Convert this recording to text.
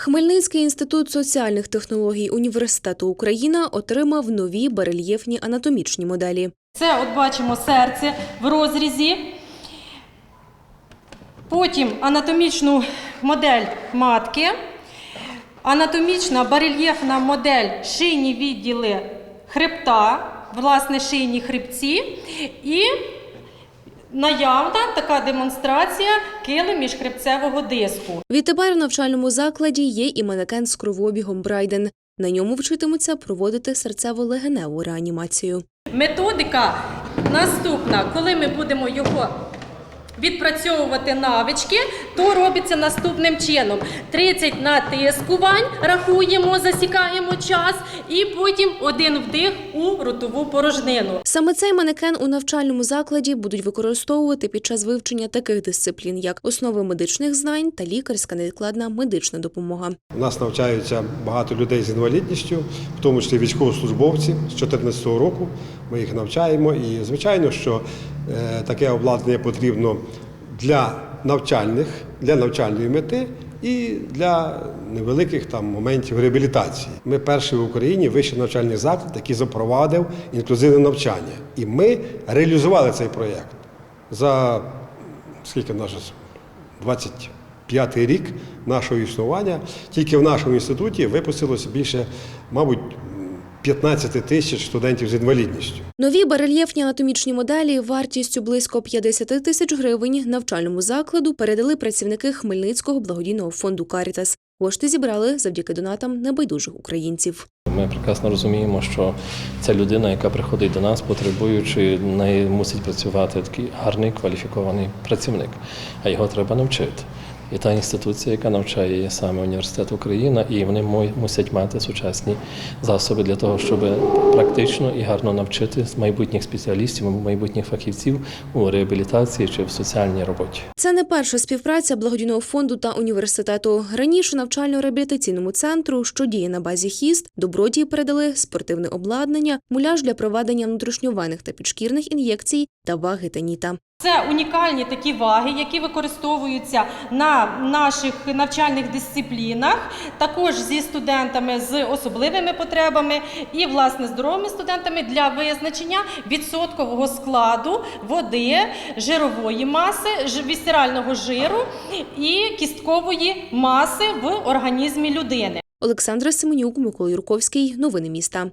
Хмельницький інститут соціальних технологій університету Україна отримав нові барельєфні анатомічні моделі. Це от бачимо серце в розрізі. Потім анатомічну модель матки, анатомічна барельєфна модель шийні відділи хребта, власне, шийні хребці і наявна така демонстрація кили міжхребцевого диску. Відтепер у навчальному закладі є і манекен з кровообігом Брайден. На ньому вчитимуться проводити серцево-легеневу реанімацію. Методика наступна, коли ми будемо його відпрацьовувати навички, то робиться наступним чином: 30 натискувань рахуємо, засікаємо час, і потім один вдих у ротову порожнину. Саме цей манекен у навчальному закладі будуть використовувати під час вивчення таких дисциплін, як основи медичних знань та лікарська невідкладна медична допомога. У нас навчаються багато людей з інвалідністю, в тому числі військовослужбовці з 2014 року. Ми їх навчаємо. І звичайно, що таке обладнання потрібно для навчальних, для навчальної мети і для невеликих там моментів реабілітації. Ми перший в Україні вищий навчальний заклад, який запровадив інклюзивне навчання. І ми реалізували цей проєкт за скільки же 25-й рік нашого існування. Тільки в нашому інституті випустилося більше, мабуть, 15 тисяч студентів з інвалідністю. Нові барельєфні анатомічні моделі вартістю близько 50 тисяч гривень навчальному закладу передали працівники Хмельницького благодійного фонду Карітас. Кошти зібрали завдяки донатам небайдужих українців. Ми прекрасно розуміємо, що ця людина, яка приходить до нас, потребуючи, неї мусить працювати такий гарний кваліфікований працівник, а його треба навчити. І та інституція, яка навчає, є саме університет Україна, і вони мусять мати сучасні засоби для того, щоб практично і гарно навчити майбутніх спеціалістів, майбутніх фахівців у реабілітації чи в соціальній роботі. Це не перша співпраця благодійного фонду та університету. Раніше навчально-реабілітаційному центру, що діє на базі хіст, добродії передали спортивне обладнання, муляж для проведення внутрішньовенних та підшкірних ін'єкцій та ваги та ніта. Це унікальні такі ваги, які використовуються на наших навчальних дисциплінах, також зі студентами з особливими потребами і власне здоровими студентами для визначення відсоткового складу води, жирової маси, ж- жиру і кісткової маси в організмі людини. Олександра Семенюк, Микола Юрковський. Новини міста.